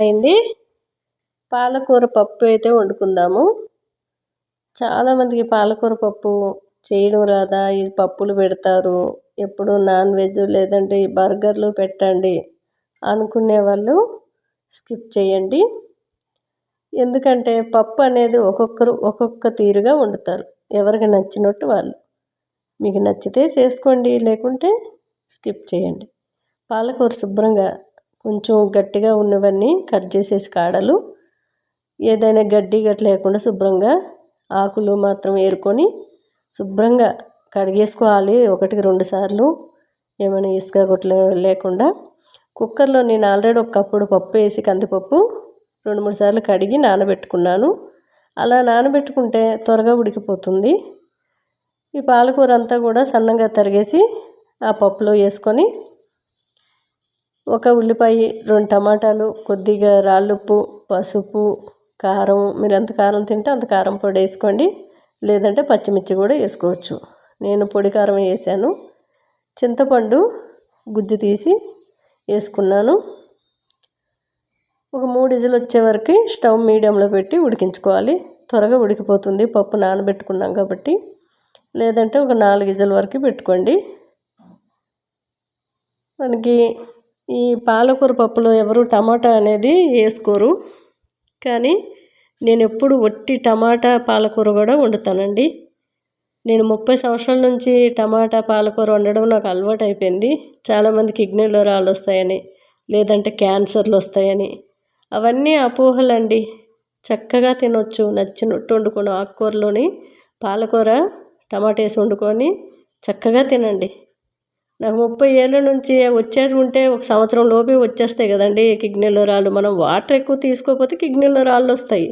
అయింది. పాలకూర పప్పు అయితే వండుకుందాము. చాలామందికి పాలకూర పప్పు చేయడం రాదా? ఈ పప్పులు పెడతారు. ఎప్పుడు నాన్ వెజ్ లేదంటే ఈ బర్గర్లు పెట్టండి అనుకునే వాళ్ళు స్కిప్ చేయండి. ఎందుకంటే పప్పు అనేది ఒక్కొక్కరు ఒక్కొక్క తీరుగా వండుతారు. ఎవరికి నచ్చినట్టు వాళ్ళు. మీకు నచ్చితే చేసుకోండి లేకుంటే స్కిప్ చేయండి. పాలకూర శుభ్రంగా కొంచెం గట్టిగా ఉన్నవన్నీ కట్ చేసేసి కాడలు. ఏదైనా గడ్డి గట్ల లేకుండా శుభ్రంగా ఆకులు మాత్రం ఏరుకొని శుభ్రంగా కడిగేసుకోవాలి ఒకటికి రెండు సార్లు. ఏమైనా ఇసుక గొట్ల లేకుండా. కుక్కర్లో నేను ఆల్రెడీ ఒక కప్పుడు పప్పు వేసి కందిపప్పు రెండు మూడు సార్లు కడిగి నానబెట్టుకున్నాను. అలా నానబెట్టుకుంటే త్వరగా ఉడికిపోతుంది. ఈ పాలకూర అంతా కూడా సన్నంగా తరిగేసి ఆ పప్పులో వేసుకొని ఒక ఉల్లిపాయ రెండు టమాటాలు కొద్దిగా రాళ్ళుప్పు పసుపు కారం మీరు ఎంత కారం తింటే అంత కారం పొడి వేసుకోండి. లేదంటే పచ్చిమిర్చి కూడా వేసుకోవచ్చు. నేను పొడి కారం వేసాను. చింతపండు గుజ్జు తీసి వేసుకున్నాను. ఒక మూడు ఇజలు వచ్చే వరకు స్టవ్ మీడియంలో పెట్టి ఉడికించుకోవాలి. త్వరగా ఉడికిపోతుంది. పప్పు నానబెట్టుకున్నాం కాబట్టి. లేదంటే ఒక నాలుగు ఇజుల వరకు పెట్టుకోండి. మనకి ఈ పాలకూర పప్పులో ఎవరు టమాటా అనేది వేసుకోరు. కానీ నేను ఎప్పుడు వట్టి టమాటా పాలకూర కూడా వండుతానండి. నేను ముప్పై సంవత్సరాల నుంచి టమాటా పాలకూర వండడం నాకు అలవాటు అయిపోయింది చాలామంది కిడ్నీలో రాళ్ళు వస్తాయని లేదంటే క్యాన్సర్లు వస్తాయని. అవన్నీ అపోహలండి. చక్కగా తినొచ్చు. నచ్చినట్టు వండుకొని ఆకుకూరలోని పాలకూర టమాటా వేసి వండుకొని చక్కగా తినండి. నాకు ముప్పై ఏళ్ళ నుంచి వచ్చేది ఉంటే ఒక సంవత్సరం లోపే వచ్చేస్తాయి కదండి కిడ్నీలో రాళ్ళు మనం వాటర్ ఎక్కువ తీసుకోకపోతే కిడ్నీలో రాళ్ళు వస్తాయి.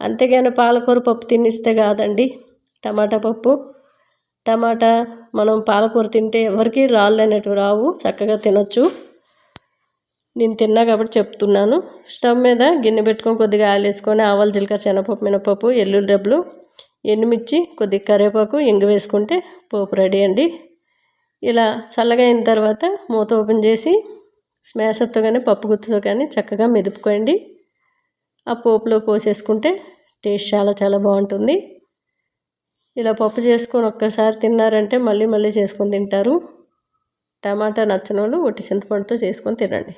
అంతేగాని పాలకూర పప్పు తినిస్తే కాదండి. టమాటా పప్పు టమాటా మనం పాలకూర తింటే ఎవరికి రాళ్ళు అనేటివి రావు చక్కగా తినొచ్చు. నేను తిన్నా కాబట్టి చెప్తున్నాను. స్టవ్ మీద గిన్నె పెట్టుకొని కొద్దిగా ఆయిల్ వేసుకొని ఆవాలు జీలకర్ర శనగపప్పు మినపప్పు ఎల్లుల్లి డబ్బులు ఎండుమిర్చి కొద్దిగా కరివేపాకు ఇంగు వేసుకుంటే పోపు రెడీ అండి. ఇలా చల్లగా అయిన తర్వాత మూత ఓపెన్ చేసి స్మాషర్తో కానీ పప్పు గుత్తుతో కానీ చక్కగా మెదుపుకోండి. ఆ పోపులో పోసేసుకుంటే టేస్ట్ చాలా చాలా బాగుంటుంది. ఇలా పప్పు చేసుకొని ఒక్కసారి తిన్నారంటే మళ్ళీ మళ్ళీ చేసుకొని తింటారు. టమాటా నచ్చని వాళ్ళు ఒట్టి చింతపండుతో చేసుకొని తినండి.